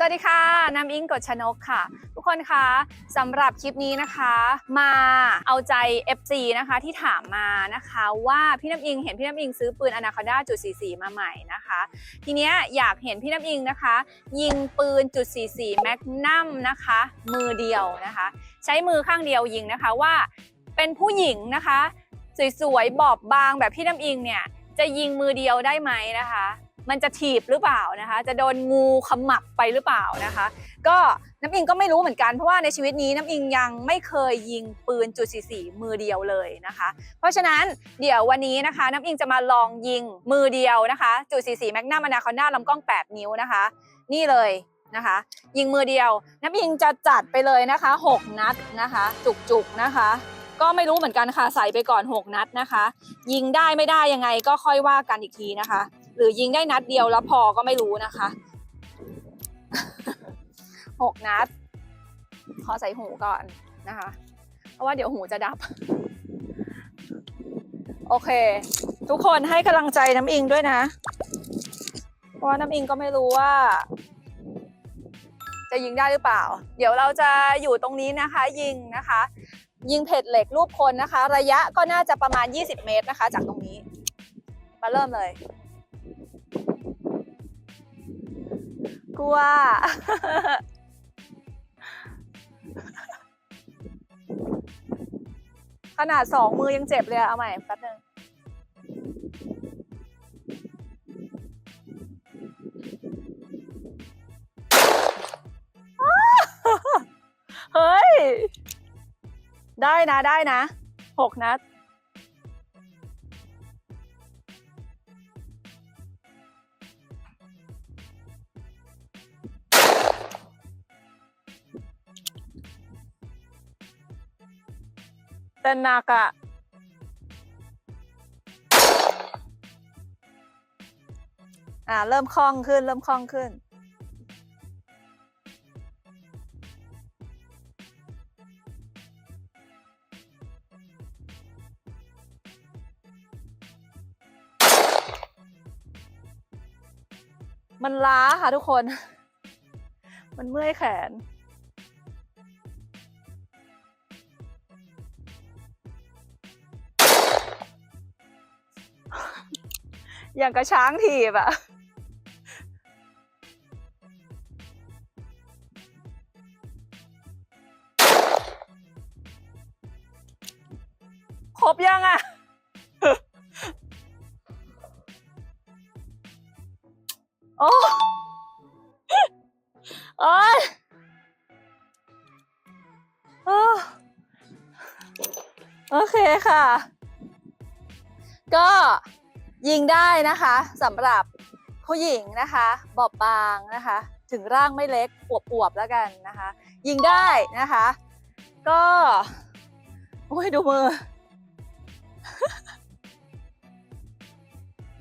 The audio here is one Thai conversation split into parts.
สวัสดีค่ะ น้ำอิงกฎชนกค่ะ ทุกคนคะสำหรับคลิปนี้นะคะ มาเอาใจ FC นะคะที่ถามมานะคะว่าพี่น้ำอิงเห็นพี่น้ำอิงซื้อปืนอนาคอด้าจุด44มาใหม่นะคะ ทีเนี้ยอยากเห็นพี่น้ำอิงนะคะ ยิงปืนจุด44แมกนัมนะคะ มือเดียวนะคะ ใช้มือข้างเดียวยิงนะคะว่าเป็นผู้หญิงนะคะ สวยๆ บอบบางแบบพี่น้ำอิงเนี่ย จะยิงมือเดียวได้ไหมนะคะ มันจะถีบหรือเปล่านะคะ จะโดนงูขมับไปหรือเปล่านะคะ ก็น้ำอิงก็ไม่รู้เหมือนกันเพราะว่าในชีวิตนี้น้ำอิงยังไม่เคยยิงปืนจุด44มือเดียวเลยนะคะ เพราะฉะนั้นเดี๋ยววันนี้นะคะ น้ำอิงจะมาลองยิงมือเดียวนะคะจุด44แมกนัมอนาคอนด้าลำกล้อง 8 นิ้วนะคะ นี่เลยนะคะ ยิงมือเดียว น้ำอิงจะจัดไปเลยนะคะ 6 นัดนะคะ จุกๆนะคะ ก็ไม่รู้เหมือนกันค่ะใส่ไปก่อน 6 นัดนะคะ ยิงได้ไม่ได้ยังไงก็ค่อยว่ากันอีกทีนะคะ หรือยิงได้นัดเดียวแล้วพอก็ไม่รู้นะคะหกนัดขอใส่หูก่อนนะคะ เพราะว่าเดี๋ยวหูจะดับ โอเค ทุกคนให้กำลังใจน้ำอิงด้วยนะเพราะน้ำอิงก็ไม่รู้ว่าจะยิงได้หรือเปล่า เดี๋ยวเราจะอยู่ตรงนี้นะคะ ยิงนะคะ ยิงเพจเหล็กรูปคนนะคะ ระยะก็น่าจะประมาณ 20 เมตรนะคะ จากตรงนี้ มาเริ่มเลย กลัว ขนาดสองมือยังเจ็บเลยเอาใหม่แป๊บนึง ได้นะได้นะหกนัด แต่หนักอะอ่าเริ่มคล่องขึ้น เริ่มคล่องขึ้น มันล้าค่ะทุกคน มันเมื่อยแขน อย่างกระช้างถีบอะครบยังอะ โอ้โอ้ยโอ้โอเคค่ะ ก็ยิงได้นะคะสำหรับผู้หญิงนะคะ บอบบางนะคะ ถึงร่างไม่เล็กอวบๆแล้วกันนะคะ ยิงได้นะคะ ก็โอ้ยดูมือ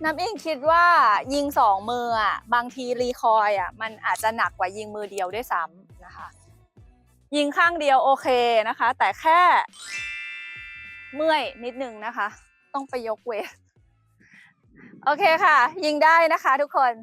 น้ำอิงคิดว่ายิงสองมืออะบางทีรีคอยอะมันอาจจะหนักกว่ายิงมือเดียวด้วยซ้ำนะคะ ยิงข้างเดียวโอเคนะคะ แต่แค่เมื่อยนิดนึงนะคะ ต้องไปยกเวท โอเคค่ะ ยิงได้นะคะทุกคน